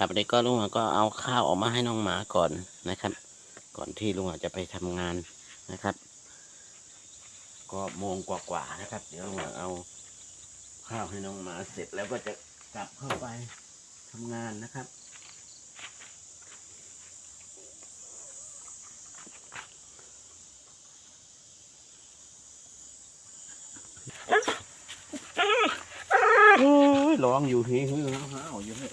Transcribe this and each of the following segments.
ครับเด็กก็ลุงหาก็เอาข้าวออกมาให้น้องหมาก่อนนะครับ ก่อนที่ลุงหาจะไปทำงานนะครับ ก็โมงกว่าๆนะครับ เดี๋ยวลุงหาเอาข้าวให้น้องหมาเสร็จแล้วก็จะกลับเข้าไปทำงานนะครับร้องอยู่ฮีฮือห้าวอยู่เฮ้ย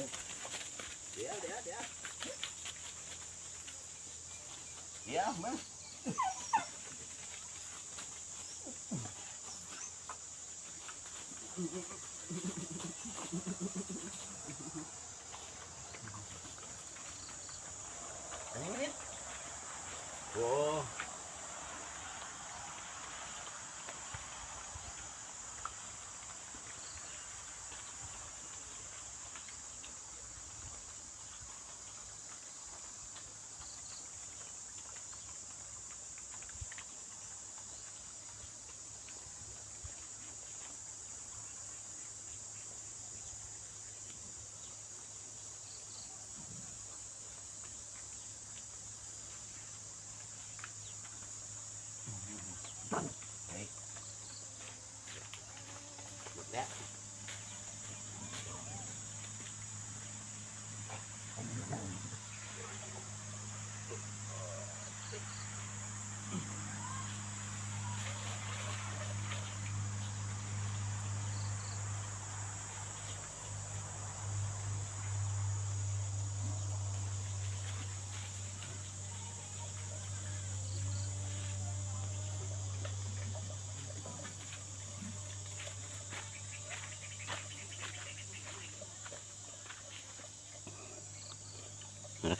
เดี๋ยวเดี๋ยวเดี๋ยวเดี๋ยวมาอันนี้นิดโอ้ หม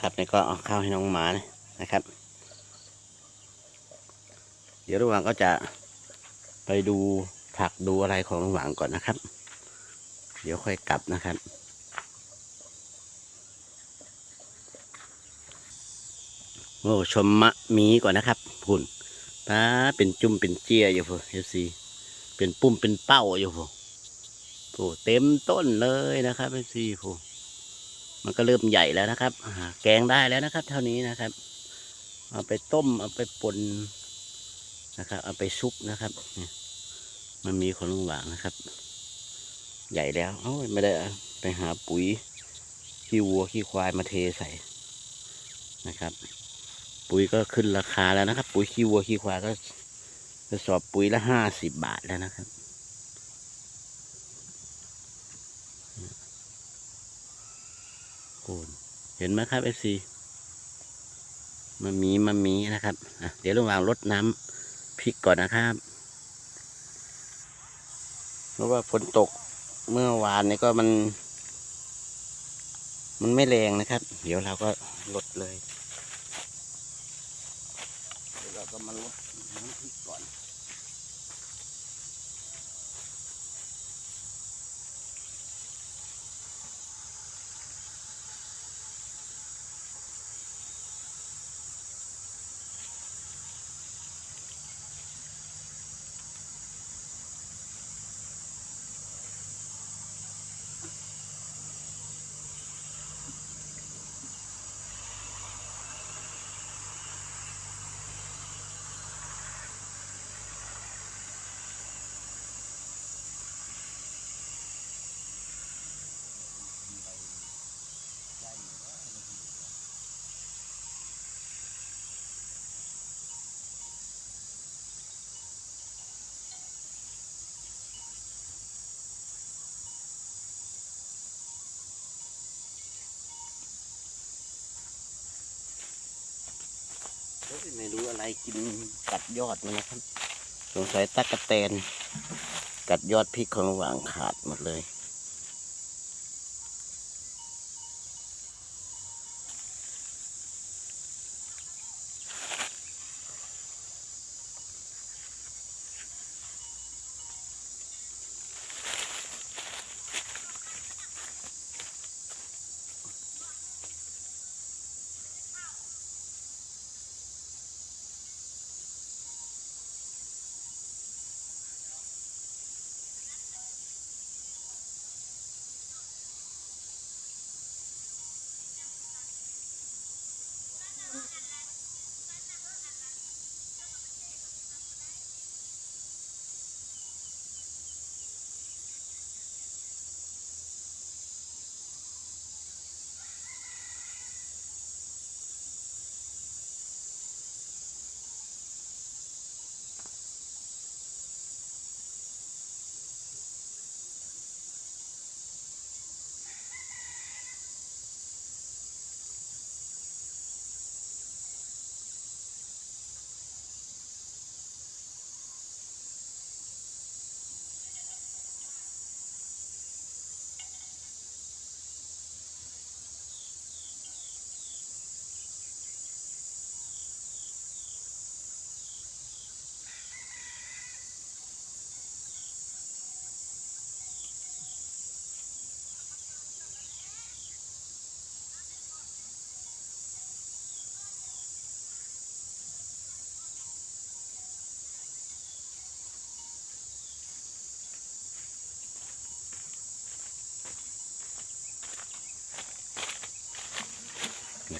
นะครับนี่ก็เอาข้าวให้น้องหมานะครับ เดี๋ยวระหว่างก็จะไปดูผักดูอะไรของระหว่างก่อนนะครับ เดี๋ยวค่อยกลับนะครับโอ้ชมมะมีก่อนนะครับพุ่นป้าเป็นจุ่มเป็นเจียอยู่พูเอฟซีเป็นปุ่มเป็นเป้าอยู่พูโอ้เต็มต้นเลยนะครับเอฟซีพู มันก็เริ่มใหญ่แล้วนะครับ แกงได้แล้วนะครับ เท่านี้นะครับ เอาไปต้ม เอาไปป่นนะครับ เอาไปซุปนะครับเนี่ยมันมีคนลุงหวางนะครับ ใหญ่แล้ว เอ้ยไม่ได้ไปหาปุ๋ยขี้วัวขี้ควายมาเทใส่นะครับ ปุ๋ยก็ขึ้นราคาแล้วนะครับ ปุ๋ยขี้วัวขี้ควายก็กระสอบปุ๋ยละห้าสิบบาทแล้วนะครับ โอนเห็นไหมครับเอฟซีมันมีมันมีนะครับเดี๋ยวระหว่างรดน้ำพริกก่อนนะครับเพราะว่าฝนตกเมื่อวานนี้ก็มัน มันไม่แรงนะครับ เดี๋ยวเราก็ลดเลย เดี๋ยวเราก็มาลดน้ำพริกก่อน ไม่รู้อะไรกินกัดยอดมันนะครับ สงสัยตะกะแตน กัดยอดพริกของหว่างขาดหมดเลย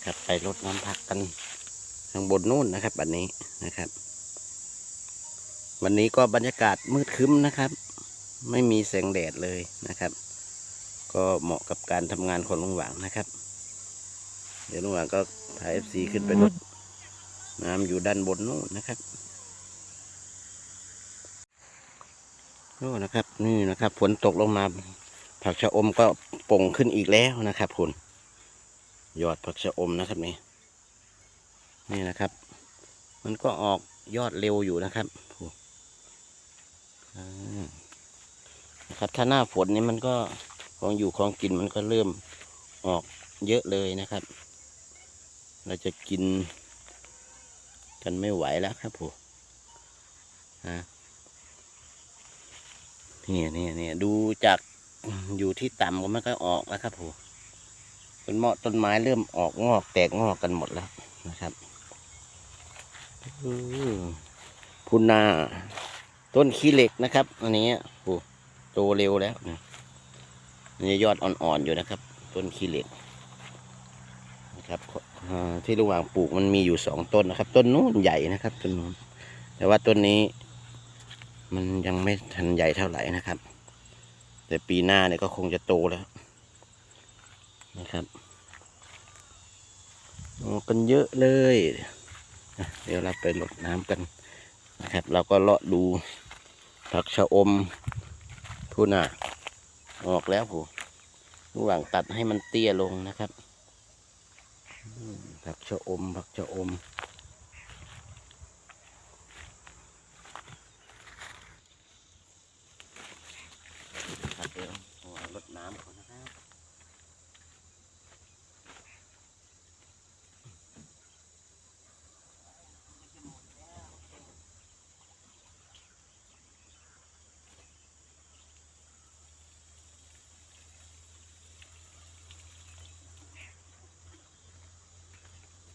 นะครับ ไปรดน้ำพักกันข้างบนนู่นนะครับวันนี้นะครับ วันนี้ก็บรรยากาศมืดครึ้มนะครับ ไม่มีแสงแดดเลยนะครับ ก็เหมาะกับการทำงานของลุงหวางนะครับ เดี๋ยวลุงหวางก็พายเอฟซีขึ้นไปรดน้ำอยู่ด้านบนนู่นนะครับโอ้นะครับ นี่นะครับฝนตกลงมา ผักชะอมก็ป่งขึ้นอีกแล้วนะครับคุณ ยอดผักชะอมนะครับนี่นี่นะครับ มันก็ออกยอดเร็วอยู่นะครับนะครับถ้าหน้าฝนนี่มันก็ของอยู่ของกินมันก็เริ่มออกเยอะเลยนะครับ เราจะกินกันไม่ไหวแล้วครับผมฮะเนี่ยเนี่ยเนี่ยดูจากอยู่ที่ต่ำก็มันก็ออกแล้วครับผม ต้นเมาะต้นไม้เริ่มออกงอกแตกงอกกันหมดแล้วนะครับอือพุนา ต้นขี้เหล็กนะครับ อันนี้โอ้โตเร็วแล้วนะนี่ยอดอ่อนๆอยู่นะครับ ต้นขี้เหล็กนะครับที่ระหว่างปลูกมันมีอยู่สองต้นนะครับ ต้นนู้นใหญ่นะครับต้นนู้นแต่ว่าต้นนี้ มันยังไม่ทันใหญ่เท่าไหร่นะครับ แต่ปีหน้าเนี่ยก็คงจะโตแล้ว นะครับออกกันเยอะเลย เดี๋ยวเราไปหลดน้ำกันนะครับ เราก็เลาะดูผักชะอมทุน่ะออกแล้วผู้ระหว่างตัดให้มันเตี้ยลงนะครับผักชะอมผักชะอม ครับเดี๋ยวเอารดน้ำก่อนนะครับ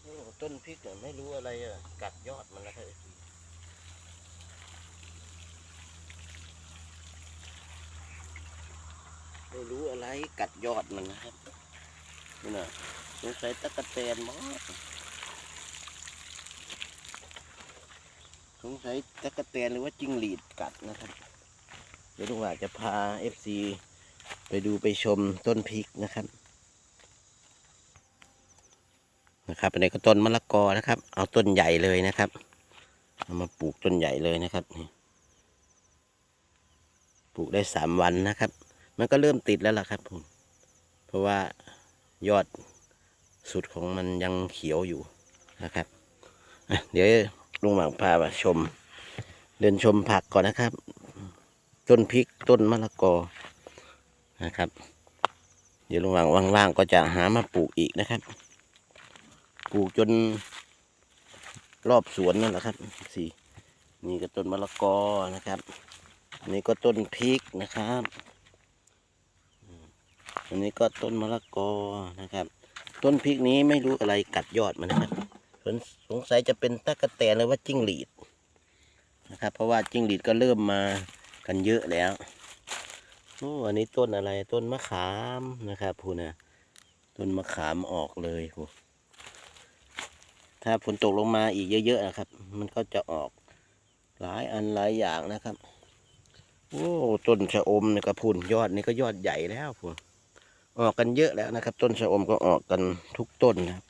โอ้ ต้นพริกเนี่ยไม่รู้อะไรอะกัดยอดมันแล้วครับไม่รู้อะไรกัดยอดมันนะครับนี่นะสงสัยตะกะแตนมั้งสงสัยตะกะแตนหรือว่าจิงหรีดกัดนะครับ เดี๋ยวลุงว่าจะพาเอฟซีไปดูไปชมต้นพริกนะครับ นะครับอันนี้ก็ต้นมะละกอนะครับ เอาต้นใหญ่เลยนะครับ เอามาปลูกต้นใหญ่เลยนะครับนี่ปลูกได้สามวันนะครับ มันก็เริ่มติดแล้วล่ะครับผมเพราะว่ายอดสุดของมันยังเขียวอยู่นะครับเดี๋ยวลุงหมังพามาชม เดินชมผักก่อนนะครับ ต้นพริกต้นมะละกอนะครับ เดี๋ยวลุงหวังว่างๆก็จะหามาปลูกอีกนะครับ ปลูกจนรอบสวนนั่นแหละครับสี่นี่ก็ต้นมะละกอนะครับอันนี้ก็ต้นพริกนะครับอันนี้ก็ต้นมะละกอนะครับ ต้นพริกนี้ไม่รู้อะไรกัดยอดมันนะครับสสงสัยจะเป็นตะกะแตนหรือว่าจิ้งหรีดนะครับ เพราะว่าจิ้งหรีดก็เริ่มมากันเยอะแล้วโอ้อันนี้ต้นอะไรต้นมะขามนะครับพูนะต้นมะขามออกเลยพู ถ้าฝนตกลงมาอีกเยอะๆนะครับ มันก็จะออกหลายอันหลายอย่างนะครับ โอ้ต้นชะอมนี่ก็พุ่นยอดนี่ก็ยอดใหญ่แล้วพุ่นออกกันเยอะแล้วนะครับ ต้นชะอมก็ออกกันทุกต้นนะครับ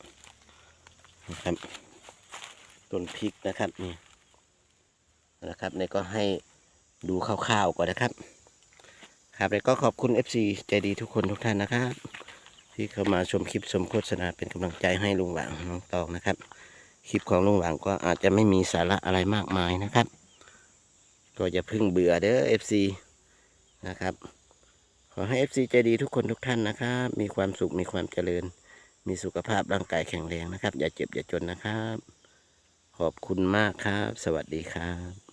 นะครับต้นพริกนะครับนี่นะครับนี่ก็ให้ดูคร่าวๆก่อนนะครับ ครับแล้วก็ขอบคุณ FC ใจดีทุกคนทุกท่านนะครับ ที่เข้ามาชมคลิปชมโฆษณาเป็นกำลังใจให้ลุงหวางน้องตองนะครับ คลิปของลุงหวังก็อาจจะไม่มีสาระอะไรมากมายนะครับ ก็อย่าพึ่งเบื่อเด้อ FC นะครับ ขอให้ FC ใจดีทุกคนทุกท่านนะครับ มีความสุขมีความเจริญ มีสุขภาพร่างกายแข็งแรงนะครับ อย่าเจ็บอย่าจนนะครับ ขอบคุณมากครับ สวัสดีครับ